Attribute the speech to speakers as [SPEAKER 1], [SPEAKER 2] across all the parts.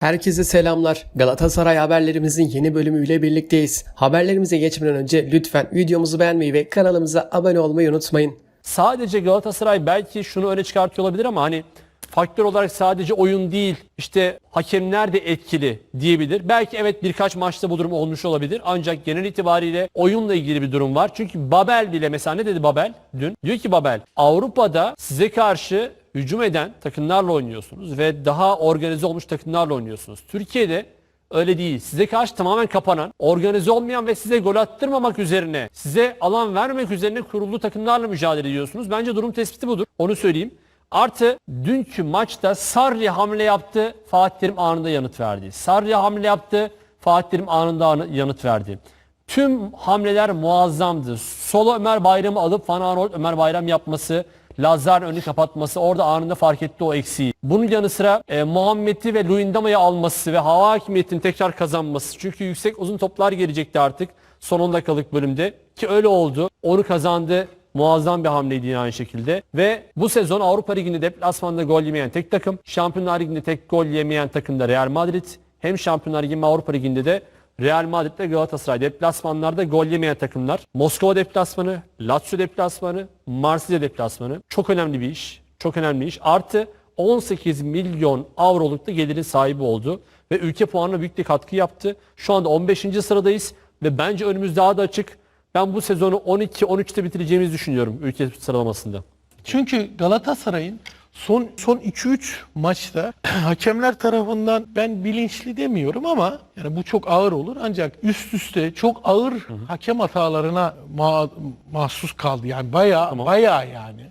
[SPEAKER 1] Herkese selamlar. Galatasaray haberlerimizin yeni bölümüyle birlikteyiz. Haberlerimize geçmeden önce lütfen videomuzu beğenmeyi ve kanalımıza abone olmayı unutmayın.
[SPEAKER 2] Sadece Galatasaray belki şunu öne çıkartıyor olabilir ama hani faktör olarak sadece oyun değil işte hakemler de etkili diyebilir. Belki evet birkaç maçta bu durum olmuş olabilir ancak genel itibariyle oyunla ilgili bir durum var. Çünkü Babel bile mesela ne dedi Babel dün? Diyor ki Babel Avrupa'da size karşı hücum eden takımlarla oynuyorsunuz ve daha organize olmuş takımlarla oynuyorsunuz. Türkiye'de Öyle değil. Size karşı tamamen kapanan, organize olmayan ve size gol attırmamak üzerine, size alan vermemek üzerine kurulu takımlarla mücadele ediyorsunuz. Bence durum tespiti budur. Onu söyleyeyim. Artı dünkü maçta Sarri hamle yaptı, Fatih Terim anında yanıt verdi. Sarri hamle yaptı, Fatih Terim anında anı- yanıt verdi. Tüm hamleler muazzamdı. Solo Ömer Bayram'ı alıp Van Ömer Bayram yapması, Lazar önü kapatması orada anında fark etti o eksiği. Bunun yanı sıra e, Muhammed'i ve Luyendama'yı alması ve hava hakimiyetini tekrar kazanması. Çünkü yüksek uzun toplar gelecekti artık son 10 dakikalık bölümde ki öyle oldu. Onu kazandı. Muazzam bir hamleydi yine aynı şekilde. Ve bu sezon Avrupa Ligi'nde deplasmanda gol yemeyen tek takım. Şampiyonlar Ligi'nde tek gol yemeyen takım da Real Madrid. Hem Şampiyonlar Ligi hem Avrupa Ligi'nde de Real Madrid ve Galatasaray deplasmanlarda gol yemeyen takımlar. Moskova deplasmanı, Lazio deplasmanı, Marsilya deplasmanı. Çok önemli bir iş. Çok önemli iş. Artı 18 milyon avroluk da gelirin sahibi oldu. Ve ülke puanına büyük bir katkı yaptı. Şu anda 15. sıradayız. Ve bence önümüz daha da açık. Ben bu sezonu 12-13'te bitireceğimizi düşünüyorum ülke sıralamasında.
[SPEAKER 3] Çünkü Galatasaray'ın son son 2-3 maçta hakemler tarafından ben bilinçli demiyorum ama yani bu çok ağır olur ancak üst üste çok ağır hakem hatalarına ma- mahsus kaldı. Yani bayağı bayağı yani.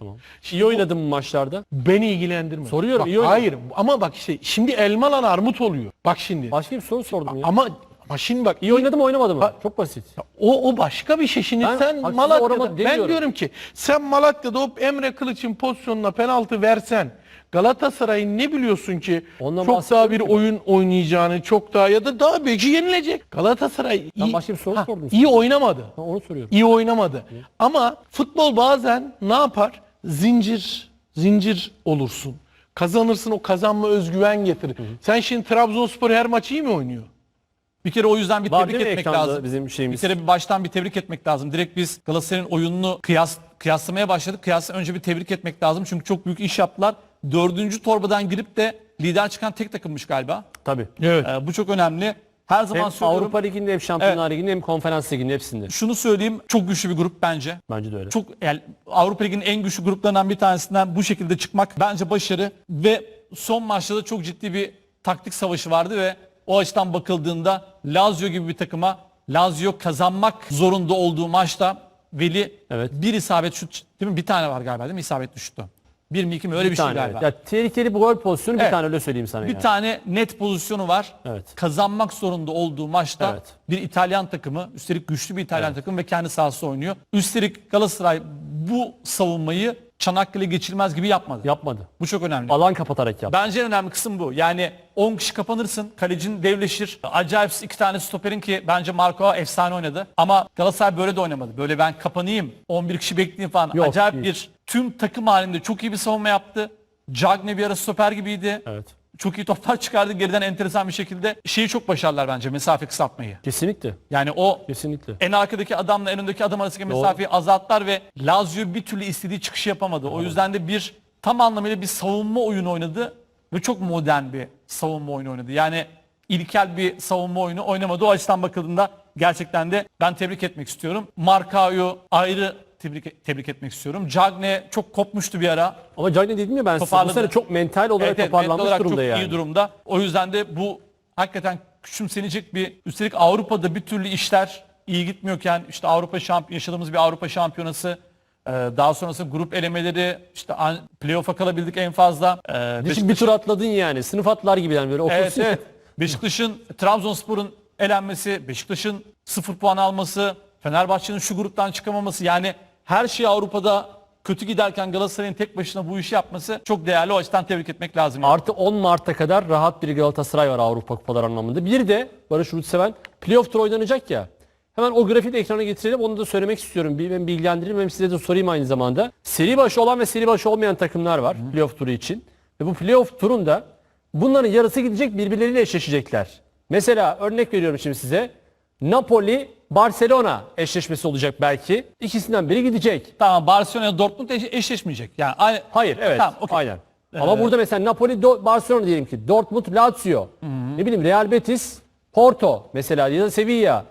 [SPEAKER 2] İyi oynadın mı maçlarda?
[SPEAKER 3] Beni ilgilendirmez.
[SPEAKER 2] Soruyorum,
[SPEAKER 3] Bak,
[SPEAKER 2] iyi oynadın.
[SPEAKER 3] Hayır ama bak işte şimdi elmalan armut oluyor. Bak şimdi.
[SPEAKER 2] Başka bir soru sordum ya.
[SPEAKER 3] Ama ama şimdi bak
[SPEAKER 2] İyi oynadım mı oynamadım mı?
[SPEAKER 3] Ha-
[SPEAKER 2] Çok basit.
[SPEAKER 3] O, o başka bir şey. Şimdi
[SPEAKER 2] Ben
[SPEAKER 3] sen
[SPEAKER 2] haksız
[SPEAKER 3] Malatya'da ben
[SPEAKER 2] demiyorum.
[SPEAKER 3] diyorum ki sen Malatya'da o Emre Kılıç'ın pozisyonuna penaltı versen Galatasaray'ın ne biliyorsun ki
[SPEAKER 2] Ondan
[SPEAKER 3] çok daha bir
[SPEAKER 2] ki
[SPEAKER 3] oyun oynayacağını çok daha ya da daha belki yenilecek. Galatasaray iyi,
[SPEAKER 2] başka bir soru sordum
[SPEAKER 3] iyi oynamadı.
[SPEAKER 2] Ha, onu soruyorum.
[SPEAKER 3] İyi oynamadı. Ama futbol bazen ne yapar? Zincir zincir olursun. Kazanırsın o kazanma özgüven getirir. Sen şimdi Trabzonspor her maçı iyi mi oynuyor?
[SPEAKER 4] Bir kere o yüzden bir
[SPEAKER 2] Var
[SPEAKER 4] tebrik
[SPEAKER 2] değil mi
[SPEAKER 4] etmek
[SPEAKER 2] ekranda
[SPEAKER 4] lazım.
[SPEAKER 2] bizim şeyimiz?
[SPEAKER 4] Bir kere bir baştan bir tebrik etmek lazım. Direkt biz Galatasaray'ın oyununu kıyas, kıyaslamaya başladık. Kıyasla önce bir tebrik etmek lazım. Çünkü çok büyük iş yaptılar. Dördüncü torbadan girip de lider çıkan tek takımmış galiba.
[SPEAKER 2] Tabii.
[SPEAKER 3] Evet.
[SPEAKER 4] Ee, bu çok önemli. Her zaman
[SPEAKER 2] Hem
[SPEAKER 4] söylüyorum.
[SPEAKER 2] Avrupa Ligi'nde hem Şampiyonlar Ligi'nde hem Konferans Ligi'nde hepsinde.
[SPEAKER 4] Şunu söyleyeyim. Çok güçlü bir grup bence.
[SPEAKER 2] Bence de öyle.
[SPEAKER 4] Çok yani Avrupa Ligi'nin en güçlü gruplarından bir tanesinden bu şekilde çıkmak bence başarı ve son maçta da çok ciddi bir taktik savaşı vardı ve o açıdan bakıldığında Lazio gibi bir takıma Lazio kazanmak zorunda olduğu maçta Veli
[SPEAKER 2] Evet.
[SPEAKER 4] bir isabet şut değil mi? Bir tane var galiba değil mi? İsabetli şuttu. Bir mi iki mi? Öyle bir, şey
[SPEAKER 2] tane,
[SPEAKER 4] galiba.
[SPEAKER 2] evet. Ya tehlikeli bir gol pozisyonu bir
[SPEAKER 4] Evet.
[SPEAKER 2] tane öyle söyleyeyim sana
[SPEAKER 4] Bir
[SPEAKER 2] ya.
[SPEAKER 4] tane net pozisyonu var.
[SPEAKER 2] Evet.
[SPEAKER 4] Kazanmak zorunda olduğu maçta
[SPEAKER 2] Evet.
[SPEAKER 4] bir İtalyan takımı, üstelik güçlü bir İtalyan takımı ve kendi sahası oynuyor. Üstelik Galatasaray bu savunmayı Çanakkale geçilmez gibi yapmadı.
[SPEAKER 2] Yapmadı.
[SPEAKER 4] Bu çok önemli.
[SPEAKER 2] Alan kapatarak yaptı.
[SPEAKER 4] Bence en önemli kısım bu. Yani 10 kişi kapanırsın, kalecin devleşir. Acayip iki tane stoperin ki bence Marco efsane oynadı. Ama Galatasaray böyle de oynamadı. Böyle ben kapanayım, 11 kişi bekleyeyim falan.
[SPEAKER 2] Yok,
[SPEAKER 4] Acayip
[SPEAKER 2] değil.
[SPEAKER 4] bir tüm takım halinde çok iyi bir savunma yaptı. Cagne bir ara stoper gibiydi.
[SPEAKER 2] Evet.
[SPEAKER 4] Çok iyi toplar çıkardı geriden enteresan bir şekilde. Şeyi çok başarılar bence mesafe kısaltmayı.
[SPEAKER 2] Kesinlikle.
[SPEAKER 4] Yani o
[SPEAKER 2] Kesinlikle.
[SPEAKER 4] en arkadaki adamla en öndeki adam arasındaki mesafeyi azalttılar ve Lazio bir türlü istediği çıkışı yapamadı. O yüzden de bir tam anlamıyla bir savunma oyunu oynadı ve çok modern bir savunma oyunu oynadı. Yani ilkel bir savunma oyunu oynamadı. O açıdan bakıldığında gerçekten de ben tebrik etmek istiyorum. Markao'yu ayrı tebrik, tebrik etmek istiyorum. Cagne çok kopmuştu bir ara.
[SPEAKER 2] Ama Cagne dedim ya ben size bu sene çok mental olarak
[SPEAKER 4] Evet, evet,
[SPEAKER 2] toparlanmış
[SPEAKER 4] mental olarak
[SPEAKER 2] durumda
[SPEAKER 4] çok
[SPEAKER 2] yani.
[SPEAKER 4] iyi durumda. O yüzden de bu hakikaten küçümsenecek bir üstelik Avrupa'da bir türlü işler iyi gitmiyorken işte Avrupa şamp yaşadığımız bir Avrupa şampiyonası e, daha sonrasında grup elemeleri işte playoff'a kalabildik en fazla. E,
[SPEAKER 2] Düşün bir tur atladın yani. Sınıf atlar gibi yani böyle
[SPEAKER 4] Evet
[SPEAKER 2] okursun.
[SPEAKER 4] evet. Beşiktaş'ın Trabzonspor'un elenmesi, Beşiktaş'ın sıfır puan alması, Fenerbahçe'nin şu gruptan çıkamaması yani her şey Avrupa'da kötü giderken Galatasaray'ın tek başına bu işi yapması çok değerli. O açıdan tebrik etmek lazım.
[SPEAKER 2] Artı 10 Mart'a kadar rahat bir Galatasaray var Avrupa kupaları anlamında. Bir de Barış Urtseven playoff tur oynanacak ya. Hemen o grafiği de ekrana getirelim. Onu da söylemek istiyorum. Bir, ben bilgilendireyim hem size de sorayım aynı zamanda. Seri başı olan ve seri başı olmayan takımlar var playoff turu için. Ve bu playoff turunda Bunların yarısı gidecek birbirleriyle eşleşecekler. Mesela örnek veriyorum şimdi size. Napoli Barcelona eşleşmesi olacak belki. İkisinden biri gidecek.
[SPEAKER 4] Tamam Barcelona Dortmund eş- eşleşmeyecek. Yani aynı,
[SPEAKER 2] Hayır evet.
[SPEAKER 4] Tamam, okey.
[SPEAKER 2] Aynen. Ama burada mesela Napoli Do- Barcelona diyelim ki Dortmund Lazio. Ne bileyim Real Betis Porto mesela ya da Sevilla.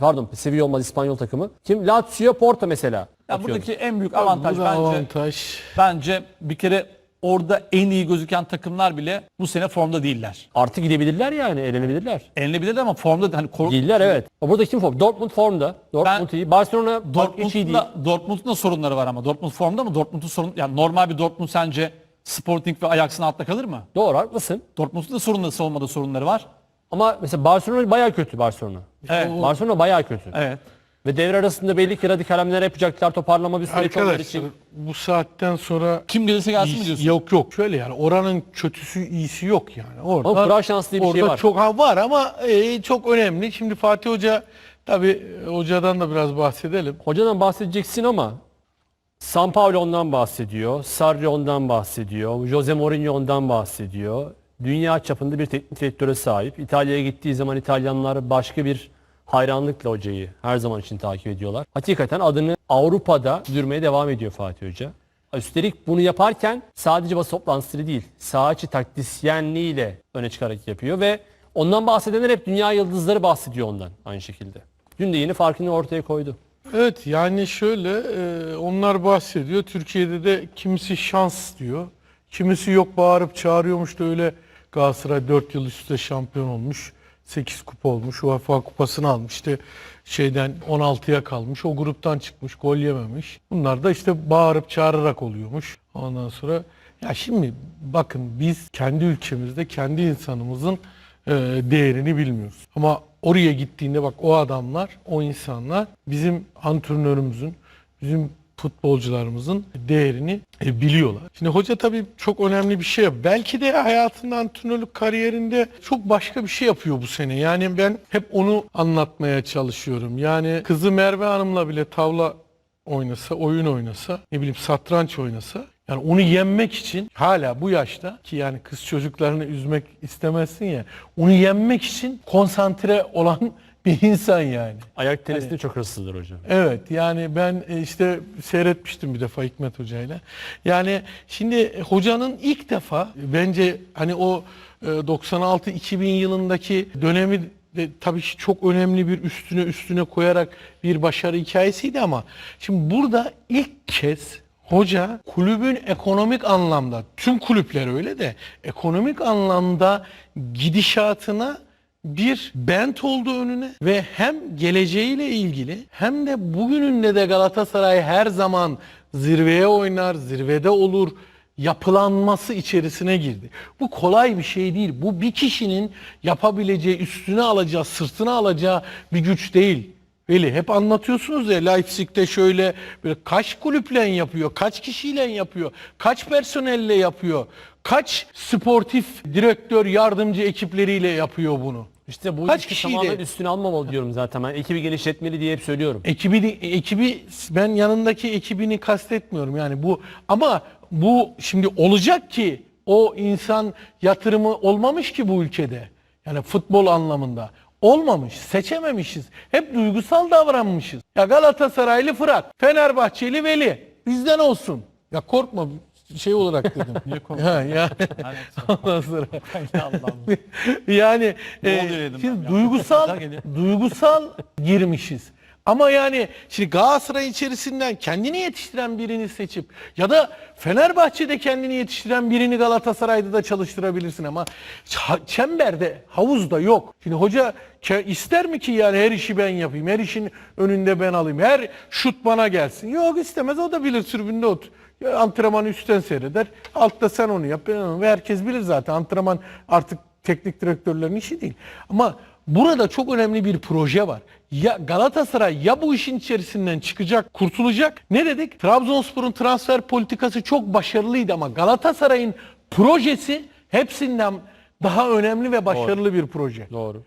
[SPEAKER 2] Pardon Sevilla olmaz İspanyol takımı. Kim? Lazio Porto mesela.
[SPEAKER 4] Ya
[SPEAKER 2] Atıyorum.
[SPEAKER 4] buradaki en büyük avantaj
[SPEAKER 3] Bu da
[SPEAKER 4] bence
[SPEAKER 3] avantaj.
[SPEAKER 4] bence bir kere orada en iyi gözüken takımlar bile bu sene formda değiller.
[SPEAKER 2] Artı gidebilirler yani eğlenebilirler.
[SPEAKER 4] Elenebilir ama formda hani kor-
[SPEAKER 2] Değiller evet. Ama burada kim form? Dortmund formda. Dortmund
[SPEAKER 4] Ben-
[SPEAKER 2] iyi. Barcelona Dortmund hiç iyi değil.
[SPEAKER 4] Dortmund'da, Dortmund'un da sorunları var ama Dortmund formda mı? Dortmund'un sorun yani normal bir Dortmund sence Sporting ve Ajax'ın altta kalır mı?
[SPEAKER 2] Doğru haklısın.
[SPEAKER 4] Dortmund'un da sorunları savunmada sorunları var.
[SPEAKER 2] Ama mesela Barcelona bayağı kötü Barcelona.
[SPEAKER 4] Evet.
[SPEAKER 2] Barcelona bayağı kötü.
[SPEAKER 4] Evet.
[SPEAKER 2] Ve devre arasında belli ki radikal hamleler yapacaklar. Toparlama bir süreç onlar
[SPEAKER 3] Arkadaşlar
[SPEAKER 2] için.
[SPEAKER 3] bu saatten sonra
[SPEAKER 4] Kim gelirse gelsin mi diyorsun?
[SPEAKER 3] Yok yok şöyle yani oranın kötüsü iyisi yok yani. Orada,
[SPEAKER 2] Ama kura şansı diye bir şey
[SPEAKER 3] orada
[SPEAKER 2] var.
[SPEAKER 3] çok ha, var ama e, çok önemli. Şimdi Fatih Hoca tabi hocadan da biraz bahsedelim.
[SPEAKER 2] Hocadan bahsedeceksin ama San Paulo ondan bahsediyor. Sarri ondan bahsediyor. Jose Mourinho ondan bahsediyor. Dünya çapında bir teknik direktöre sahip. İtalya'ya gittiği zaman İtalyanlar başka bir hayranlıkla hocayı her zaman için takip ediyorlar. Hakikaten adını Avrupa'da dürmeye devam ediyor Fatih Hoca. Üstelik bunu yaparken sadece basın toplantıları değil, saha içi taktisyenliğiyle öne çıkarak yapıyor ve ondan bahsedenler hep dünya yıldızları bahsediyor ondan aynı şekilde. Dün de yeni farkını ortaya koydu.
[SPEAKER 3] Evet yani şöyle e, onlar bahsediyor. Türkiye'de de kimisi şans diyor. Kimisi yok bağırıp çağırıyormuş da öyle Galatasaray 4 yıl üstte şampiyon olmuş. 8 kupa olmuş. UEFA kupasını almış. İşte şeyden 16'ya kalmış. O gruptan çıkmış. Gol yememiş. Bunlar da işte bağırıp çağırarak oluyormuş. Ondan sonra ya şimdi bakın biz kendi ülkemizde kendi insanımızın e, değerini bilmiyoruz. Ama oraya gittiğinde bak o adamlar, o insanlar bizim antrenörümüzün, bizim futbolcularımızın değerini e, biliyorlar. Şimdi hoca tabii çok önemli bir şey. Belki de hayatında antrenörlük kariyerinde çok başka bir şey yapıyor bu sene. Yani ben hep onu anlatmaya çalışıyorum. Yani kızı Merve Hanım'la bile tavla oynasa, oyun oynasa, ne bileyim satranç oynasa yani onu yenmek için hala bu yaşta ki yani kız çocuklarını üzmek istemezsin ya onu yenmek için konsantre olan bir insan yani.
[SPEAKER 2] Ayak tenisinde çok hırslıdır hocam.
[SPEAKER 3] Evet yani ben e, işte seyretmiştim bir defa Hikmet Hoca'yla. Yani şimdi hocanın ilk defa bence hani o e, 96-2000 yılındaki dönemi de tabii ki çok önemli bir üstüne üstüne koyarak bir başarı hikayesiydi ama şimdi burada ilk kez hoca kulübün ekonomik anlamda tüm kulüpler öyle de ekonomik anlamda gidişatına bir bent oldu önüne ve hem geleceğiyle ilgili hem de bugününde de Galatasaray her zaman zirveye oynar, zirvede olur yapılanması içerisine girdi. Bu kolay bir şey değil. Bu bir kişinin yapabileceği, üstüne alacağı, sırtına alacağı bir güç değil. Veli hep anlatıyorsunuz ya Leipzig'te şöyle böyle kaç kulüple yapıyor, kaç kişiyle yapıyor, kaç personelle yapıyor, kaç sportif direktör yardımcı ekipleriyle yapıyor bunu.
[SPEAKER 2] İşte bu
[SPEAKER 3] Kaç
[SPEAKER 2] ilişki
[SPEAKER 3] kişiydi?
[SPEAKER 2] tamamen üstüne almamalı diyorum zaten. Ben ekibi genişletmeli diye hep söylüyorum.
[SPEAKER 3] Ekibi ekibi ben yanındaki ekibini kastetmiyorum yani bu ama bu şimdi olacak ki o insan yatırımı olmamış ki bu ülkede. Yani futbol anlamında olmamış, seçememişiz. Hep duygusal davranmışız. Ya Galatasaraylı Fırat, Fenerbahçeli Veli bizden olsun. Ya korkma şey olarak dedim. Niye Ha, yani ondan sonra yani e, şimdi
[SPEAKER 4] ya.
[SPEAKER 3] duygusal duygusal girmişiz. Ama yani şimdi Galatasaray içerisinden kendini yetiştiren birini seçip ya da Fenerbahçe'de kendini yetiştiren birini Galatasaray'da da çalıştırabilirsin ama çemberde, havuzda yok. Şimdi hoca ister mi ki yani her işi ben yapayım, her işin önünde ben alayım, her şut bana gelsin. Yok istemez o da bilir tribünde otur. Ya Antrenmanı üstten seyreder. Altta sen onu yap. Ve herkes bilir zaten. Antrenman artık teknik direktörlerin işi değil. Ama burada çok önemli bir proje var. Ya Galatasaray ya bu işin içerisinden çıkacak, kurtulacak. Ne dedik? Trabzonspor'un transfer politikası çok başarılıydı ama Galatasaray'ın projesi hepsinden daha önemli ve başarılı bir proje.
[SPEAKER 2] Doğru.